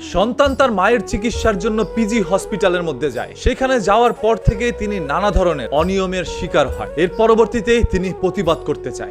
সন্তান তার মায়ের চিকিৎসার জন্য পিজি হসপিটালের মধ্যে যায়। সেখানে যাওয়ার পর থেকে তিনি নানা ধরনের অনিয়মের শিকার হয়। এর পরবর্তীতে তিনি প্রতিবাদ করতে চায়।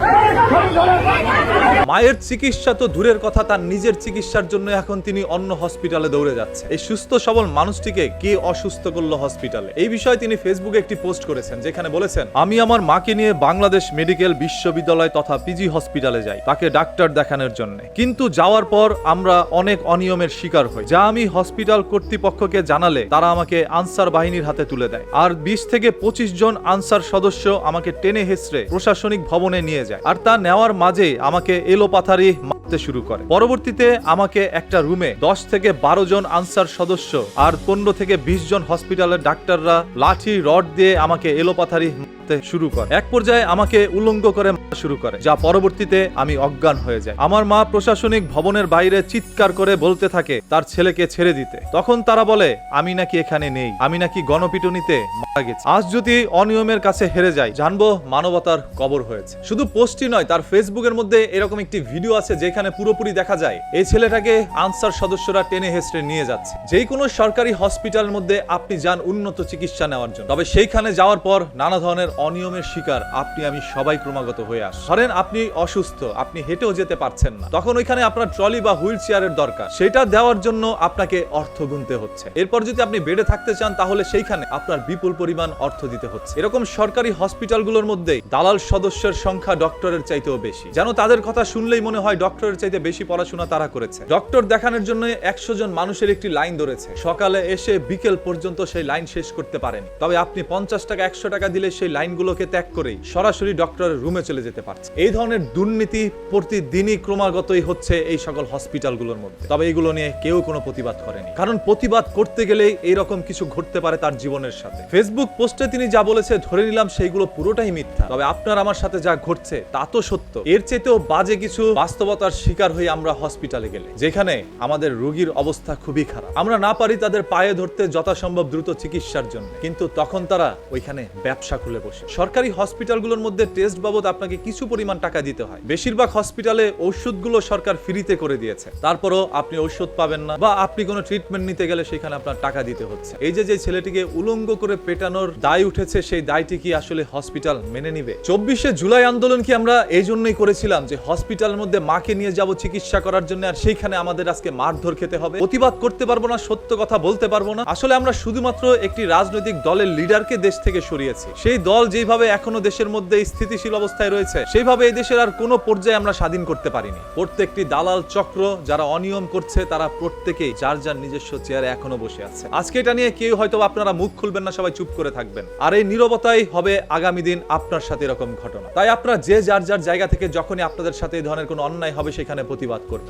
মায়ের চিকিৎসা তো দূরের কথা, তার নিজের চিকিৎসার জন্য এখন তিনি অন্য হসপিটালে দৌড়ে যাচ্ছে। এই সুস্থ সবল মানুষটিকে কে অসুস্থ করল হসপিটালে? এই বিষয়ে তিনি ফেসবুকে একটি পোস্ট করেছেন, যেখানে বলেছেন, আমি আমার মাকে নিয়ে বাংলাদেশ মেডিকেল বিশ্ববিদ্যালয় তথা পিজি হসপিটালে যাই, তাকে ডাক্তার দেখানোর জন্য। কিন্তু যাওয়ার পর আমরা অনেক অনিয়মের শিকার হই যা আমি হসপিটাল কর্তৃপক্ষকে জানালে তারা আমাকে আনসার বাহিনীর হাতে তুলে দেয়। আর বিশ থেকে পঁচিশ জন আনসার সদস্য আমাকে টেনে হেসড়ে প্রশাসনিক ভবনে নিয়ে যায়। আর তা নেওয়ার মাঝে আমাকে এলোপাথারি মারতে শুরু করে। পরবর্তীতে আমাকে একটা রুমে দশ থেকে বারো জন আনসার সদস্য আর পনেরো থেকে বিশ জন হসপিটালের ডাক্তাররা লাঠি, রড দিয়ে আমাকে এলোপাথারি মারতে শুরু করে। এক পর্যায়ে আমাকে উলঙ্গ করে শুরু করে, যা পরবর্তীতে আমি অজ্ঞান হয়ে যাই। আমার মা প্রশাসনিক ভবনের বাইরে চিৎকার করে বলতে থাকে তার ছেলেকে ছেড়ে দিতে। তখন তারা বলে, আমি নাকি এখানে নেই, আমি নাকি গণপিটুনিতে মারা গেছি। আজ যদি অনিয়মের কাছে হেরে যাই, জানব মানবতার কবর হয়েছে। শুধু পোস্টই নয়, তার ফেসবুকের মধ্যে এরকম একটি ভিডিও আছে যেখানে পুরোপুরি দেখা যায়, এই ছেলেটাকে আনসার সদস্যরা টেনে হেসড়ে নিয়ে যাচ্ছে। যেই কোনো সরকারি হসপিটালের মধ্যে আপনি যান উন্নত চিকিৎসা নেওয়ার জন্য। তবে সেইখানে যাওয়ার পর নানা ধরনের অনিয়মের শিকার আপনি, আমি সবাই ক্রমাগত হয়ে আস ধরেন আপনি অসুস্থ, আপনি হেঁটেও যেতে পারছেন না। তখন ওইখানে আপনার ট্রলি বা হুইল চেয়ারের দরকার। সেটা দেওয়ার জন্য আপনাকে অর্থ গুনতে হচ্ছে। এরপর যদি আপনি বেডে থাকতে চান, তাহলে সেইখানে আপনার বিপুল পরিমাণ অর্থ দিতে হচ্ছে। এরকম সরকারি হসপিটালগুলোর মধ্যে দালাল সদস্যের সংখ্যা ডক্টরের চাইতেও বেশি। যেন তাদের কথা শুনলেই মনে হয় ডক্টরের চাইতে বেশি পড়াশোনা তারা করেছে। ডক্টর দেখানোর জন্য একশো জন মানুষের একটি লাইন ধরেছে। সকালে এসে বিকেল পর্যন্ত সেই লাইন শেষ করতে পারেন। তবে আপনি পঞ্চাশ টাকা, একশো টাকা দিলে সেই লাইনগুলোকে ত্যাগ করেই সরাসরি ডক্টরের রুমে চলে যেতে পারছে। এই ধরনের দুর্নীতি প্রতিদিনই ক্রমাগতই হচ্ছে এই সকল হসপিটালগুলোর মধ্যে। তবে এগুলো নিয়ে কেউ কোনো প্রতিবাদ করেনি। কারণ প্রতিবাদ করতে গেলে এইরকম কিছু ঘটতে পারে তার জীবনের সাথে। ফেসবুক পোস্টে তিনি যা বলেছে, ধরে নিলাম সেইগুলো পুরোটাই মিথ্যা। তবে আপনার আমার সাথে যা ঘটছে, তা তো সত্য। এর চেয়েতেও বাজে কিছু বাস্তবতার শিকার হয়ে আমরা হসপিটালে গেলে, যেখানে আমাদের রোগীর অবস্থা খুবই খারাপ। আমরা না পারি তাদের পায়ে ধরতে যথাসম্ভব দ্রুত চিকিৎসার জন্য। কিন্তু তখন তারা ওইখানে ব্যবসা খুলে বসে। সরকারি হসপিটালগুলোর মধ্যে টেস্ট বাবদ আপনাকে কিছু পরিমাণ টাকা দিতে হয়। বেশিরভাগ হসপিটালে ওষুধগুলো সরকার ফ্রিতে করে দিয়েছে। তারপরও আপনি ঔষধ পাবেন না বা আপনি কোনো ট্রিটমেন্ট নিতে গেলে সেখানে আপনার টাকা দিতে হচ্ছে। এই যে যে ছেলেটিকে উলঙ্গ করে পেটানোর দায় উঠেছে, সেই দায়টি কি আসলে হসপিটাল মেনে নিবে? চব্বিশে জুলাই আন্দোলন কি আমরা এই জন্যই করেছিলাম যে, হসপিটালের মধ্যে মাকে নিয়ে যাব চিকিৎসা করার জন্য আর সেইখানে আমাদের আজকে মারধর খেতে হবে? প্রতিবাদ করতে পারব না, সত্য কথা বলতে পারব না। আসলে আমরা শুধুমাত্র একটি রাজনৈতিক দলের লিডারকে দেশ থেকে সরিয়েছি। সেই দল যেভাবে এখনও দেশের মধ্যে স্থিতিশীল অবস্থায় রয়েছে, সেইভাবে এই দেশের আর কোনো পর্যায়ে আমরা স্বাধীন করতে পারিনি। প্রত্যেকটি দালাল চক্র যারা অনিয়ম করছে, তারা প্রত্যেকেই যার যার নিজস্ব চেয়ারে এখনও বসে আছে। আজকে এটা নিয়ে কেউ হয়তো আপনারা মুখ খুলবেন না, সবাই চুপ করে থাকবেন। আর এই নীরবতাই হবে আগামী দিন আপনার সাথে এরকম ঘটনা। তাই আপনারা যে যার যার জায়গা থেকে যখনই আপনাদের সাথে এই ধরনের কোনো অন্যায় হবে, সেখানে প্রতিবাদ করবেন।